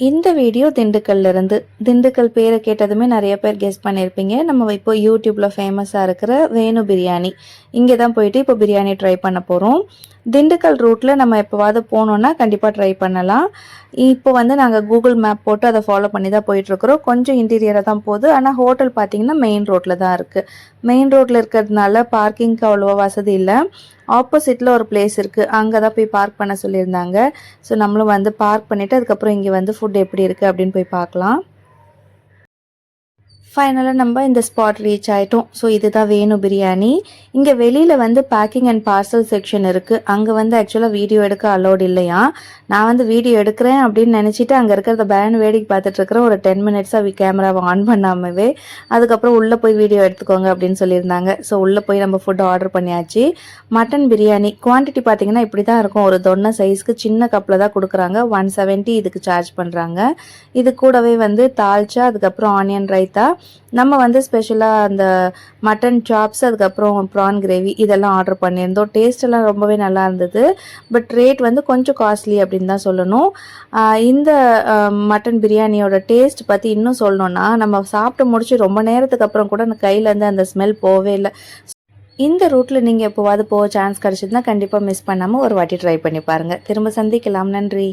இந்த வீடியோ திண்டுக்கல்ல இருந்து திண்டுக்கல் பேரை கேட்டதுமே நிறைய பேர் கெஸ் பண்ணியிருப்பீங்க நம்ம இப்போ யூடியூப்பில் ஃபேமஸாக இருக்கிற வேணு பிரியாணி. இங்கே தான் போயிட்டு இப்போ பிரியாணி ட்ரை பண்ண போகிறோம் திண்டுக்கல் ரூட்டில் நம்ம எப்போவாவது போனோன்னா கண்டிப்பாக ட்ரை பண்ணலாம். இப்போ வந்து நாங்கள் கூகுள் மேப் போட்டு அதை ஃபாலோ பண்ணி தான் போயிட்டுருக்குறோம். கொஞ்சம் இன்டீரியராக தான் போகுது. ஆனால் ஹோட்டல் பார்த்திங்கன்னா மெயின் ரோட்டில் தான் இருக்குது மெயின் ரோட்டில் இருக்கிறதுனால பார்க்கிங்க்கு அவ்வளோவா வசதி இல்லை. ஆப்போசிட்டில் ஒரு பிளேஸ் இருக்குது அங்கே தான் போய் பார்க் பண்ண சொல்லியிருந்தாங்க. ஸோ நம்மளும் வந்து பார்க் பண்ணிவிட்டு அதுக்கப்புறம் இங்கே வந்து ஃபுட் எப்படி இருக்குது அப்படின்னு போய் பார்க்கலாம். ஃபைனலாக நம்ம இந்த ஸ்பாட் ரீச் ஆகிட்டோம் ஸோ இதுதான் வேணும் பிரியாணி. இங்கே வெளியில் வந்து பேக்கிங் அண்ட் பார்சல் செக்ஷன் இருக்குது அங்கே வந்து ஆக்சுவலாக வீடியோ எடுக்க அலோடு இல்லையா? நான் வந்து வீடியோ எடுக்கிறேன் அப்படின்னு நினச்சிட்டு அங்கே இருக்கிறத பேன் வேடிக்கை பார்த்துட்ருக்குறேன் ஒரு டென் மினிட்ஸாக கேமராவை ஆன் பண்ணாமவே அதுக்கப்புறம் உள்ளே போய் வீடியோ எடுத்துக்கோங்க அப்படின்னு சொல்லியிருந்தாங்க. ஸோ உள்ளே போய் நம்ம ஃபுட் ஆர்டர் பண்ணியாச்சு. மட்டன் பிரியாணி. குவான்டிட்டி பார்த்தீங்கன்னா இப்படி தான் இருக்கும். ஒரு தொன்னை சைஸ்க்கு சின்ன கப்பில் தான் கொடுக்குறாங்க. ஒன் செவன்ட்டி இதுக்கு சார்ஜ் பண்ணுறாங்க இது கூடவே வந்து தால்ச்சா அதுக்கப்புறம் ஆனியன் ரைத்தா நம்ம வந்து ஸ்பெஷலாக அந்த மட்டன் சாப்ஸ் அதுக்கப்புறம் ப்ரான் கிரேவி இதெல்லாம் ஆர்டர் பண்ணியிருந்தோம். டேஸ்ட்டெல்லாம் ரொம்பவே நல்லா இருந்தது. பட் ரேட் வந்து கொஞ்சம் காஸ்ட்லி அப்படின்னு தான் சொல்லணும். இந்த மட்டன் பிரியாணியோட டேஸ்ட் பற்றி இன்னும் சொல்லணும்னா நம்ம சாப்பிட்டு முடிச்சு ரொம்ப நேரத்துக்கு அப்புறம் கூட அந்த கையிலேருந்து அந்த ஸ்மெல் போகவே இல்லை. இந்த ரூட்டில் நீங்கள் எப்போவாது போக சான்ஸ் கிடச்சிதுன்னா கண்டிப்பாக மிஸ் பண்ணாமல் ஒரு வாட்டி ட்ரை பண்ணி பாருங்கள் திரும்ப சந்திக்கலாம். நன்றி.